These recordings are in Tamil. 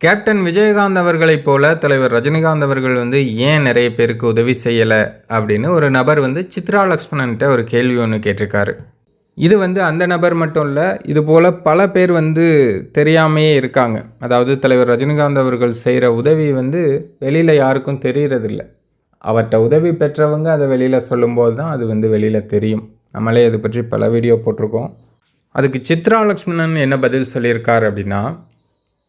கேப்டன் விஜயகாந்த் அவர்களைப் போல தலைவர் ரஜினிகாந்த் அவர்கள் வந்து ஏன் நிறைய பேருக்கு உதவி செய்யலை அப்படின்னு ஒரு நபர் வந்து சித்ரா லக்ஷ்மணன்ட்ட ஒரு கேள்வி ஒன்று கேட்டிருக்காரு. இது வந்து அந்த நபர் மட்டும் இல்லை இது போல் பல பேர் வந்து தெரியாமையே இருக்காங்க. அதாவது தலைவர் ரஜினிகாந்த் அவர்கள் செய்கிற உதவி வந்து வெளியில் யாருக்கும் தெரிகிறதில்ல அவர்கிட்ட உதவி பெற்றவங்க அதை வெளியில் சொல்லும்போது தான் அது வந்து வெளியில் தெரியும். நம்மளே அதை பற்றி பல வீடியோ போட்டிருக்கோம். அதுக்கு சித்ரா லக்ஷ்மணன் என்ன பதில் சொல்லியிருக்கார் அப்படின்னா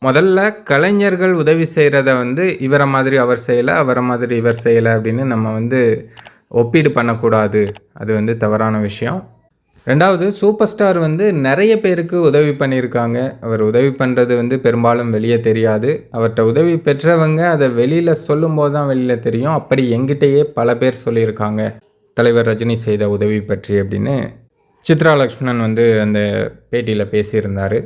முதல்ல கலைஞர்கள் உதவி செய்கிறத வந்து இவரை மாதிரி அவர் செய்யலை அவரை மாதிரி இவர் செய்யலை அப்படின்னு நம்ம வந்து ஒப்பீடு பண்ணக்கூடாது. அது வந்து தவறான விஷயம். ரெண்டாவது சூப்பர் ஸ்டார் வந்து நிறைய பேருக்கு உதவி பண்ணியிருக்காங்க. அவர் உதவி பண்ணுறது வந்து பெரும்பாலும் வெளியே தெரியாது. அவர்கிட்ட உதவி பெற்றவங்க அதை வெளியில் சொல்லும்போது தான் வெளியில் தெரியும். அப்படி எங்கிட்டயே பல பேர் சொல்லியிருக்காங்க. தலைவர் ரஜினி செய்த உதவி பற்றி அப்படின்னு சித்ரா லக்ஷ்மணன் வந்து அந்த பேட்டியில் பேசியிருந்தார்.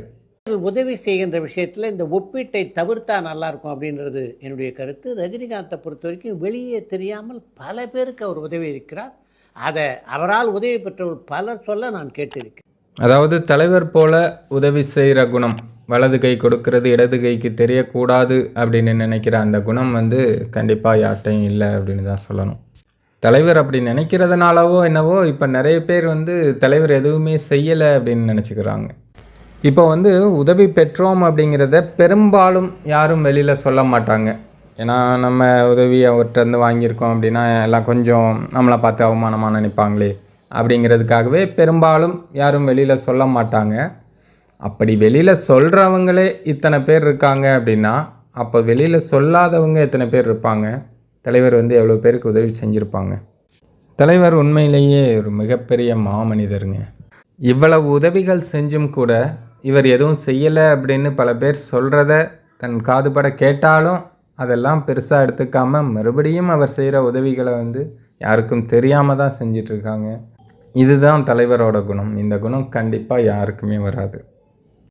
உதவி செய்கின்ற விஷயத்தில் இந்த ஒப்பீட்டை தவிர்த்தா நல்லா இருக்கும் அப்படின்றது என்னுடைய கருத்து. ரஜினிகாந்தை பொறுத்த வரைக்கும் வெளியே தெரியாமல் பல பேருக்கு அவர் உதவி இருக்கிறார். அதை அவரால் உதவி பெற்றவர் பலர் சொல்ல நான் கேட்டிருக்கேன் அதாவது தலைவர் போல உதவி செய்கிற குணம் வலது கை கொடுக்கறது இடது கைக்கு தெரியக்கூடாது அப்படின்னு நினைக்கிற அந்த குணம் வந்து கண்டிப்பாக யார்கிட்டையும் இல்லை அப்படின்னு தான் சொல்லணும். தலைவர் அப்படி நினைக்கிறதுனாலவோ என்னவோ இப்போ நிறைய பேர் வந்து தலைவர் எதுவுமே செய்யலை அப்படின்னு நினச்சிக்கிறாங்க. இப்போ வந்து உதவி பெற்றோம் அப்படிங்கிறத பெரும்பாலும் யாரும் வெளியில் சொல்ல மாட்டாங்க. ஏன்னா நம்ம உதவி அவர்கிட்ட இருந்து வாங்கியிருக்கோம் அப்படின்னா எல்லாம் கொஞ்சம் நம்மளை பார்த்து அவமானமாக நினைப்பாங்களே அப்படிங்கிறதுக்காகவே பெரும்பாலும் யாரும் வெளியில் சொல்ல மாட்டாங்க. அப்படி வெளியில் சொல்கிறவங்களே இத்தனை பேர் இருக்காங்க அப்படின்னா அப்போ வெளியில் சொல்லாதவங்க எத்தனை பேர் இருப்பாங்க? தலைவர் வந்து எவ்வளோ பேருக்கு உதவி செஞ்சுருப்பாங்க? தலைவர் உண்மையிலேயே ஒரு மிகப்பெரிய மாமனிதருங்க. இவ்வளவு உதவிகள் செஞ்சும் கூட இவர் எதுவும் செய்யலை அப்படின்னு பல பேர் சொல்கிறத தன் காதுபட கேட்டாலும் அதெல்லாம் பெருசாக எடுத்துக்காமல் மறுபடியும் அவர் செய்கிற உதவிகளை வந்து யாருக்கும் தெரியாமல் தான் செஞ்சிட்ருக்காங்க இதுதான் தலைவரோட குணம். இந்த குணம் கண்டிப்பாக யாருக்குமே வராது.